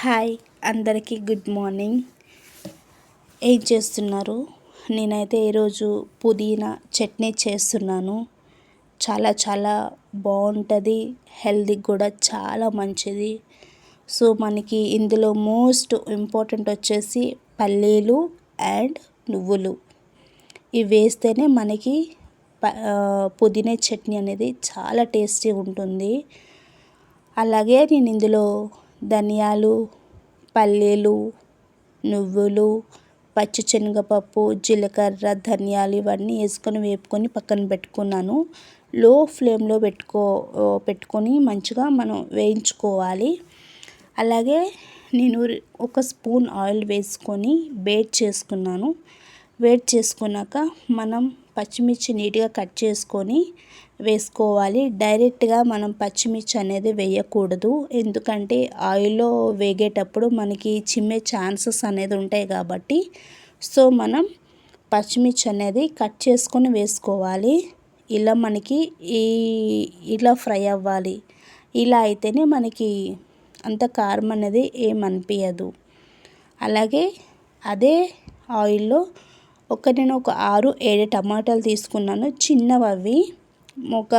Hi అందరికీ good morning. ఏం చేస్తున్నారు? నేనైతే ఈరోజు పుదీనా చట్నీ చేస్తున్నాను. చాలా చాలా బాగుంటుంది హెల్తీకి కూడా చాలా మంచిది. సో మనకి ఇందులో మోస్ట్ ఇంపార్టెంట్ వచ్చేసి పల్లీలు అండ్ నువ్వులు. ఇవి వేస్తేనే మనకి పుదీనా చట్నీ అనేది చాలా టేస్టీ ఉంటుంది. అలాగే నేను ఇందులో ధనియాలు పల్లీలు నువ్వులు పచ్చిశనగపప్పు జీలకర్ర ధనియాలు ఇవన్నీ వేసుకొని వేపుకొని పక్కన పెట్టుకున్నాను. లో ఫ్లేమ్లో పెట్టుకో పెట్టుకొని మంచిగా మనం వేయించుకోవాలి. అలాగే నేను ఒక స్పూన్ ఆయిల్ వేసుకొని వేట్ చేసుకున్నాను. వేట్ చేసుకున్నాక మనం పచ్చిమిర్చి నీట్గా కట్ చేసుకొని వేసుకోవాలి. డైరెక్ట్గా మనం పచ్చిమిర్చి అనేది వేయకూడదు. ఎందుకంటే ఆయిల్లో వేగేటప్పుడు మనకి చిమ్మే ఛాన్సెస్ అనేది ఉంటాయి కాబట్టి. సో మనం పచ్చిమిర్చి అనేది కట్ చేసుకొని వేసుకోవాలి. ఇలా మనకి ఈ ఇలా ఫ్రై అవ్వాలి. ఇలా అయితేనే మనకి అంత కారం అనేది ఏమనిపించదు అలాగే అదే ఆయిల్లో ఒక నేను ఒక ఆరు ఏడు టమాటాలు తీసుకున్నాను. చిన్నవి అవి ఒక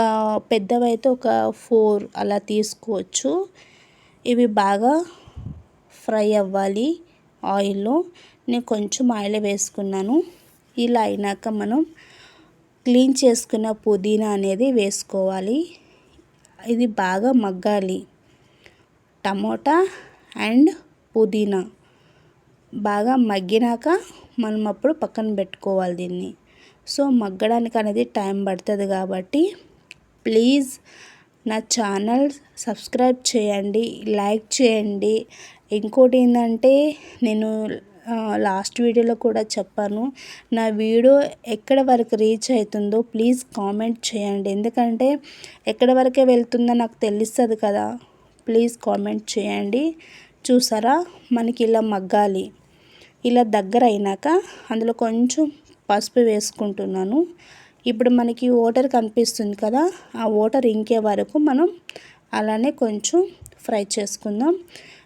పెద్దవైతే ఒక ఫోర్ అలా తీసుకోవచ్చు. ఇవి బాగా ఫ్రై అవ్వాలి ఆయిల్లో. నేను కొంచెం ఆయిల్ వేసుకున్నాను. ఇలా అయినాక మనం క్లీన్ చేసుకున్న పుదీనా అనేది వేసుకోవాలి. ఇది బాగా మగ్గాలి. టమోటా అండ్ పుదీనా బాగా మగ్గినాక మనం అప్పుడు పక్కన పెట్టుకోవాలి దీన్ని. సో మగ్గడానికి అనేది టైం పడుతుంది కాబట్టి ప్లీజ్ నా ఛానల్ సబ్స్క్రైబ్ చేయండి లైక్ చేయండి. ఇంకోటి ఏంటంటే నేను లాస్ట్ వీడియోలో కూడా చెప్పాను నా వీడియో ఎక్కడ వరకు రీచ్ అవుతుందో ప్లీజ్ కామెంట్ చేయండి. ఎందుకంటే ఎక్కడ వరకే వెళ్తుందో నాకు తెలుస్తుంది కదా ప్లీజ్ కామెంట్ చేయండి. చూసారా? మనకి ఇలా మగ్గాలి. ఇలా దగ్గర అయినాక అందులో కొంచెం పసుపు వేసుకుంటున్నాను. ఇప్పుడు మనకి వాటర్ కనిపిస్తుంది కదా ఆ వాటర్ ఇంకే వరకు మనం అలానే కొంచెం ఫ్రై చేసుకుందాం.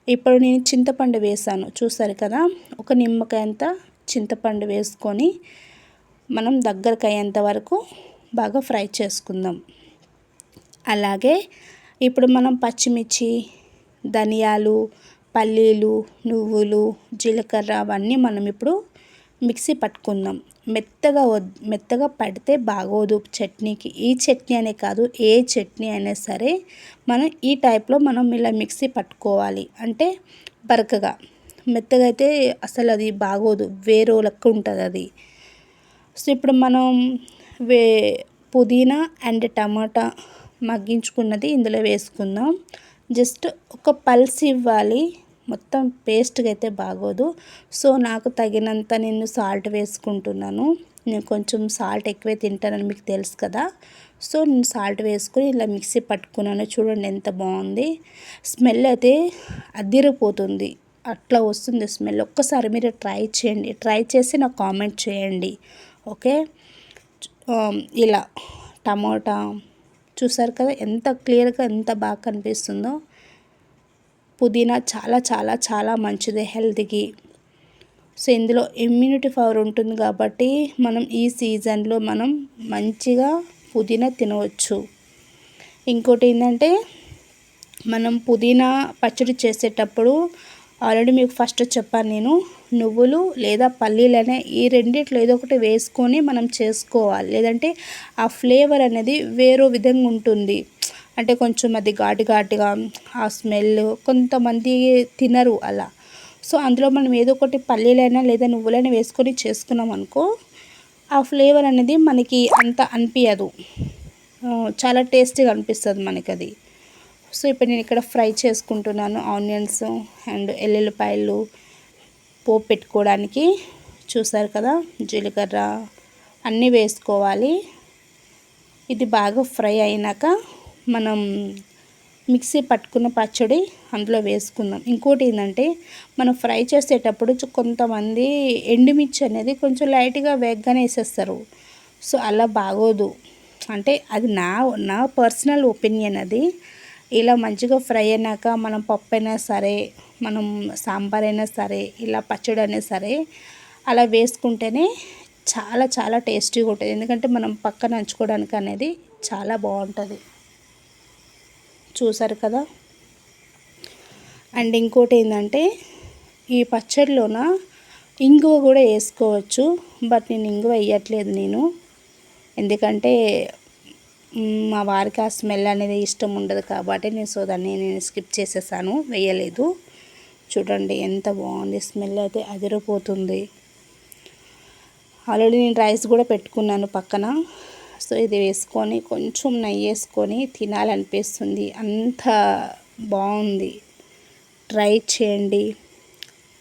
ఇప్పుడు నేను చింతపండు వేసాను చూసారు కదా ఒక నిమ్మకాయ అంత చింతపండు వేసుకొని మనం దగ్గరకు అయ్యేంత వరకు బాగా ఫ్రై చేసుకుందాం. అలాగే ఇప్పుడు మనం పచ్చిమిర్చి ధనియాలు పల్లీలు నువ్వులు జీలకర్ర అవన్నీ మనం ఇప్పుడు మిక్సీ పట్టుకుందాం. మెత్తగా మెత్తగా పడితే బాగోదు చట్నీకి. ఈ చట్నీ అనే కాదు ఏ చట్నీ అయినా సరే మనం ఈ టైప్లో మనం ఇలా మిక్సీ పట్టుకోవాలి. అంటే బరకగా. మెత్తగా అయితే అసలు అది బాగోదు. వేరే లెక్క ఉంటుంది అది. సో ఇప్పుడు మనం వే పుదీనా అండ్ టమాటా మగ్గించుకున్నది ఇందులో వేసుకుందాం. జస్ట్ ఒక పల్స్ ఇవ్వాలి. మొత్తం పేస్ట్గా అయితే బాగోదు. సో నాకు తగినంత నేను సాల్ట్ వేసుకుంటున్నాను. నేను కొంచెం సాల్ట్ ఎక్కువే తింటానని మీకు తెలుసు కదా. సో నేను సాల్ట్ వేసుకుని ఇలా మిక్సీ పట్టుకున్నాను. చూడండి ఎంత బాగుంది. స్మెల్ అయితే అదిరిపోతుంది. అట్లా వస్తుంది స్మెల్. ఒక్కసారి మీరు ట్రై చేయండి. ట్రై చేసి నాకు కామెంట్ చేయండి. ఓకే? ఇలా టమోటా చూసారు కదా? ఎంత క్లియర్గా ఎంత బాగా కనిపిస్తుందో. పుదీనా చాలా చాలా చాలా మంచిది హెల్త్కి. సో ఇందులో ఇమ్యూనిటీ పవర్ ఉంటుంది కాబట్టి మనం ఈ సీజన్లో మనం మంచిగా పుదీనా తినవచ్చు. ఇంకోటి ఏంటంటే మనం పుదీనా పచ్చడి చేసేటప్పుడు ఆల్రెడీ మీకు ఫస్ట్ చెప్పాను నేను నువ్వులు లేదా పల్లీలు ఈ రెండిట్లో ఏదో ఒకటి వేసుకొని మనం చేసుకోవాలి. లేదంటే ఆ ఫ్లేవర్ అనేది వేరే విధంగా ఉంటుంది. అంటే కొంచెం అది ఘాటు ఘాటుగా ఆ స్మెల్ కొంతమంది తినరు అలా. సో అందులో మనం ఏదో ఒకటి పల్లీలైనా లేదా నువ్వులైనా వేసుకొని చేసుకున్నాం అనుకో ఆ ఫ్లేవర్ అనేది మనకి అంత అనిపించదు చాలా టేస్టీగా అనిపిస్తుంది మనకి అది సో ఇప్పుడు నేను ఇక్కడ ఫ్రై చేసుకుంటున్నాను ఆనియన్స్ అండ్ ఎల్లుల్లిపాయలు పోపు పెట్టుకోవడానికి. చూసారు కదా జీలకర్ర అన్నీ వేసుకోవాలి. ఇది బాగా ఫ్రై అయినాక మనం మిక్సీ పట్టుకున్న పచ్చడి అందులో వేసుకుందాం. ఇంకోటి ఏంటంటే మనం ఫ్రై చేసేటప్పుడు కొంతమంది ఎండుమిర్చి అనేది కొంచెం లైట్గా వేగ్గానే వేసేస్తారు. సో అలా బాగోదు. అంటే అది నా నా పర్సనల్ ఒపీనియన్ అది. ఇలా మంచిగా ఫ్రై అయినాక మనం పప్పు అయినా సరే మనం సాంబార్ అయినా సరే ఇలా పచ్చడి అయినా సరే అలా వేసుకుంటేనే చాలా చాలా టేస్టీగా ఉంటుంది. ఎందుకంటే మనం పక్కన నంచుకోవడానికి అనేది చాలా బాగుంటుంది. చూసారు కదా? అండ్ ఇంకోటి ఏంటంటే ఈ పచ్చడిలోన ఇంగువ కూడా వేసుకోవచ్చు బట్ నేను ఇంగువ వేయట్లేదు నేను. ఎందుకంటే మా వారికి ఆ స్మెల్ అనేది ఇష్టం ఉండదు కాబట్టి నేను సో దాన్ని నేను స్కిప్ చేసేసాను వేయలేదు. చూడండి ఎంత బాగుంది స్మెల్ అయితే అదిరిపోతుంది. ఆల్రెడీ నేను రైస్ కూడా పెట్టుకున్నాను పక్కన. సో ఇది వేసుకొని కొంచెం నెయ్యి వేసుకొని తినాలనిపిస్తుంది. అంత బాగుంది. ట్రై చేయండి.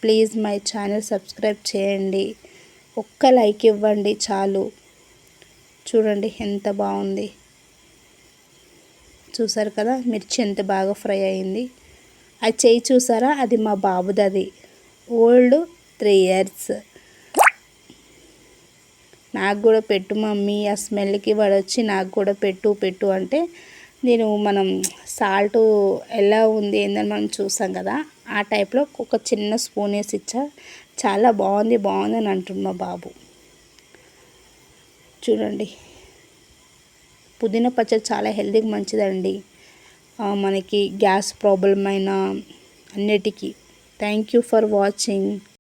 ప్లీజ్ మై ఛానల్ సబ్స్క్రైబ్ చేయండి. ఒక్క లైక్ ఇవ్వండి చాలు. చూడండి ఎంత బాగుంది. చూసారు కదా మిర్చి ఎంత బాగా ఫ్రై అయింది. ఆ చేయి చూసారా? అది మా బాబుది అది. Old three years. నాకు కూడా పెట్టు మమ్మీ ఆ స్మెల్కి వాడు వచ్చి నాకు కూడా పెట్టు పెట్టు అంటే నేను మనం సాల్ట్ ఎలా ఉంది ఏందని మనం చూసాం కదా ఆ టైప్లో ఒక చిన్న స్పూన్ వేసి ఇచ్చా. చాలా బాగుంది బాగుంది అని అంటున్నా బాబు. చూడండి. పుదీనా పచ్చడి చాలా హెల్తీకి మంచిదండి. మనకి గ్యాస్ ప్రాబ్లం అయినా అన్నిటికీ. Thank you for watching.